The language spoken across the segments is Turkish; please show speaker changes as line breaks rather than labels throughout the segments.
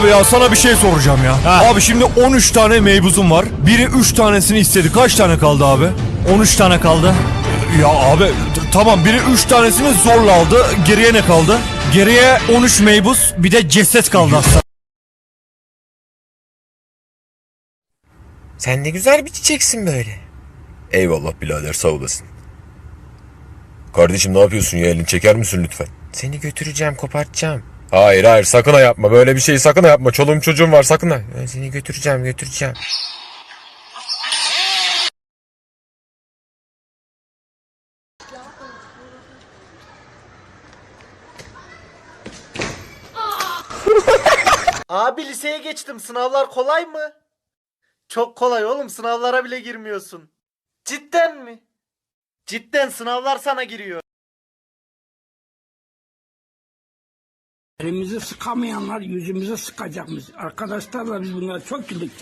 Abi ya sana bir şey soracağım ya. Abi şimdi 13 tane meybuzum var. Biri 3 tanesini istedi. Kaç tane kaldı abi?
13 tane kaldı.
Ya abi tamam biri 3 tanesini zorla aldı. Geriye ne kaldı?
Geriye 13 meybuz bir de ceset kaldı aslında.
Sen ne güzel bir çiçeksin böyle.
Eyvallah birader sağ olasın. Kardeşim ne yapıyorsun ya elini çeker misin lütfen?
Seni götüreceğim, kopartacağım.
Hayır hayır sakın ha yapma böyle bir şeyi sakın ha yapma. Çoluğum çocuğum var sakın ha.
Ben seni götüreceğim, götüreceğim.
Abi liseye geçtim. Sınavlar kolay mı? Çok kolay oğlum. Sınavlara bile girmiyorsun. Cidden mi? Cidden sınavlar sana giriyor.
Elimizi sıkamayanlar yüzümüze sıkacakmış. Arkadaşlarla biz bunları çok güldük.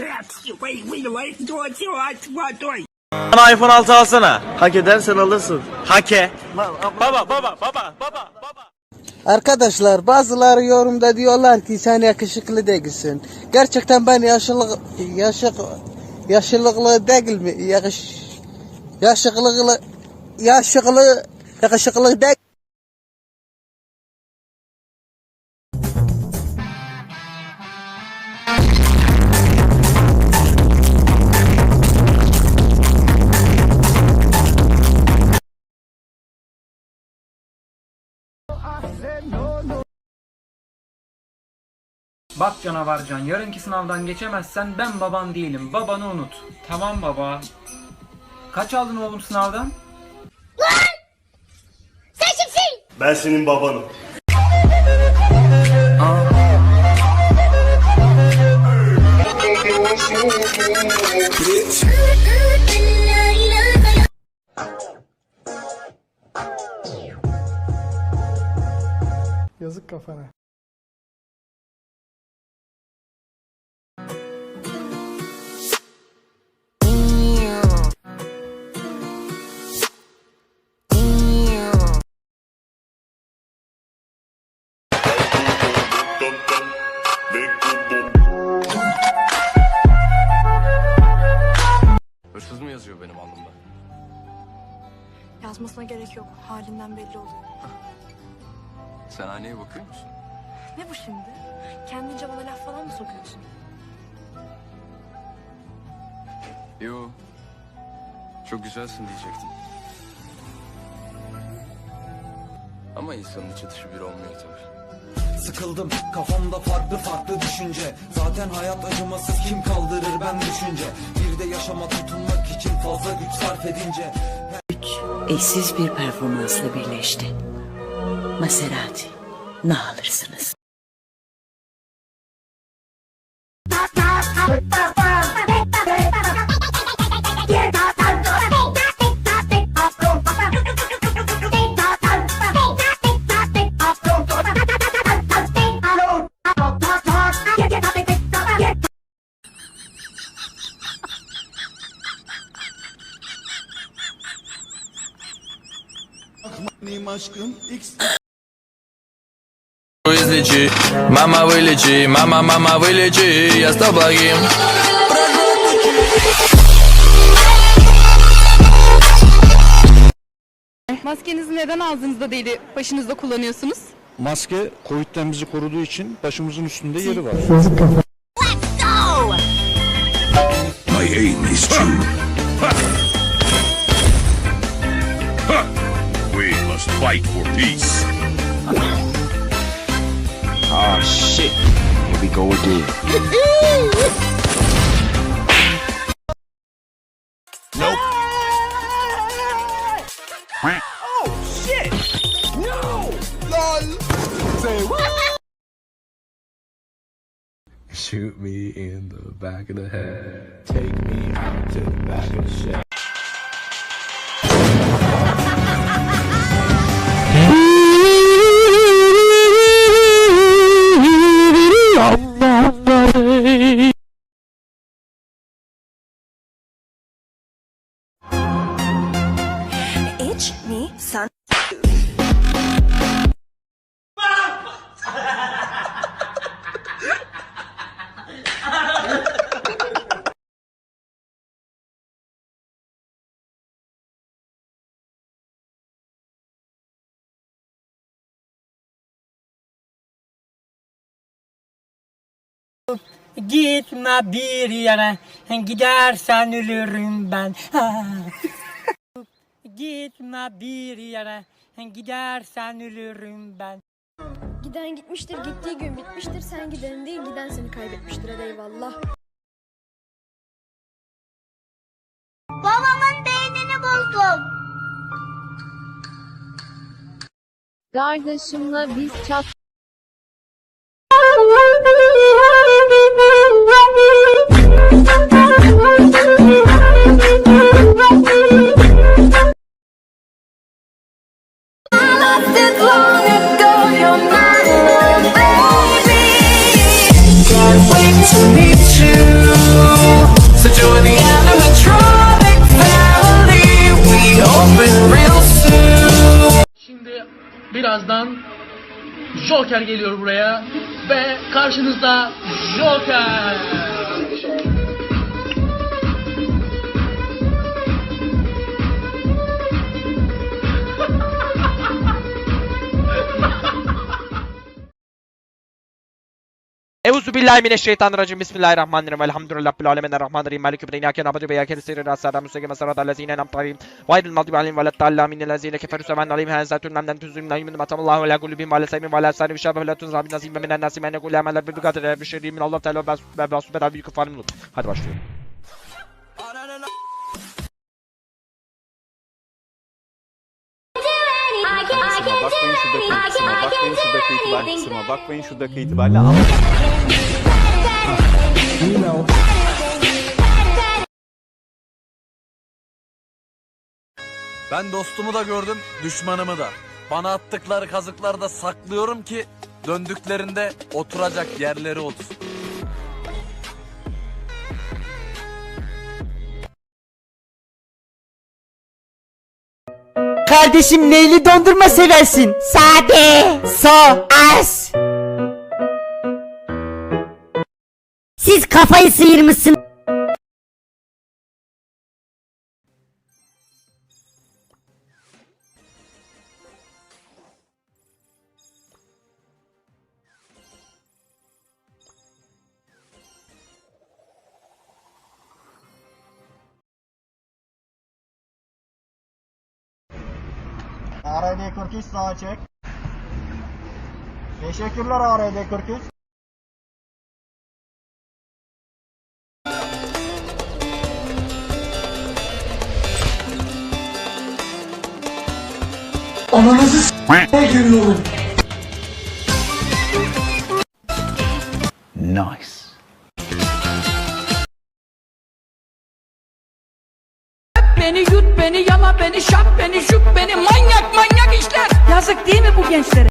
Bana iPhone 6 alsana. Hak edersen alırsın. Hake. Baba baba baba baba baba.
Arkadaşlar bazıları yorumda diyorlar ki sen yakışıklı değilsin. Gerçekten ben yaşlılık yaşık yaşlılıklı değil mi? Yakış yaşıklıklı yaşıklı yakışıklı değil.
Bak canavarcan yarınki sınavdan geçemezsen ben baban değilim. Babanı unut. Tamam baba. Kaç aldın oğlum sınavdan?
Ben senin babanım.
Yazık kafana.
Hırsız mı yazıyor benim alnımda?
Yazmasına gerek yok. Halinden belli oluyor.
Sen aynaya bakıyor musun?
Ne bu şimdi? Kendince bana laf falan mı sokuyorsun?
Yo. Çok güzelsin diyecektim. Ama insanın içi dışı bir olmuyor tabii.
Sıkıldım kafamda farklı farklı düşünce. Zaten hayat acımasız kim kaldırır ben düşünce. Bir de yaşama tutunmak için fazla güç sarf edince.
Eşsiz bir performansla birleşti. Maserati. Ne alırsınız?
Вылечи, мама вылечи, мама, мама вылечи, я стал благим.
Maskenizi neden ağzınızda değil başınızda kullanıyorsunuz?
Maske Covid'den bizi koruduğu için başımızın üstünde yeri var.
My aim is true. Fight for peace.
Ah shit. Here we
go again.
Shoot me in the back of the head. Take me out to the back of the shed.
Gitme bir yere, gidersen ölürüm ben. Gitme bir yere, gidersen ölürüm ben.
Giden gitmiştir, gittiği gün bitmiştir. Sen gidenin değil, giden seni kaybetmiştir. Hadi eyvallah. Babamın beynini buldum.
Kardeşimle biz çat
Şimdi birazdan Joker geliyor buraya ve karşınızda Joker.
Euzu billahi mineşşeytanirracim. Bismillahirrahmanirrahim. Elhamdülillahi alamin. Errahmanirrahim. Maliki yevmiddin. İyyake na'budu ve iyyake nestaîn. Sıratal müstakîm. Sıratal lezîne en'amte aleyhim. Gayril mağdubi aleyhim ve leddâllâmin. Ellezîne keferû seven aleyhim. Henzatun lemden tuzum lehim. Matamullahu ala kulubihim ve ala semihim ve sâri ve şâbe ve la tunzâ bin nazîm ve minen nâsi men yekûl amel bi kadri bi şerri min Allah Teala ve basû bedâ bi küfârin minhum. Hadi başlıyorum.
Bakmayın şuradaki itibarlı kısma bakmayın şuradaki itibarlı ama
Ben dostumu da gördüm, düşmanımı da. Bana attıkları kazıkları da saklıyorum ki döndüklerinde oturacak yerleri olsun.
Kardeşim neyli dondurma seversin? Sade. So az. Siz kafayı sıyırmışsın.
ARD 43 sağa çek. Teşekkürler ARD 43.
Nice.
Beni yut beni yala beni şap beni şut beni manyak manyak işler. Yazık değil mi bu gençlere?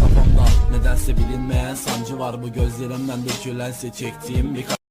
Kafamda nedense bilinmeyen sancı var bu gözlerimden dökülense çektiğim bir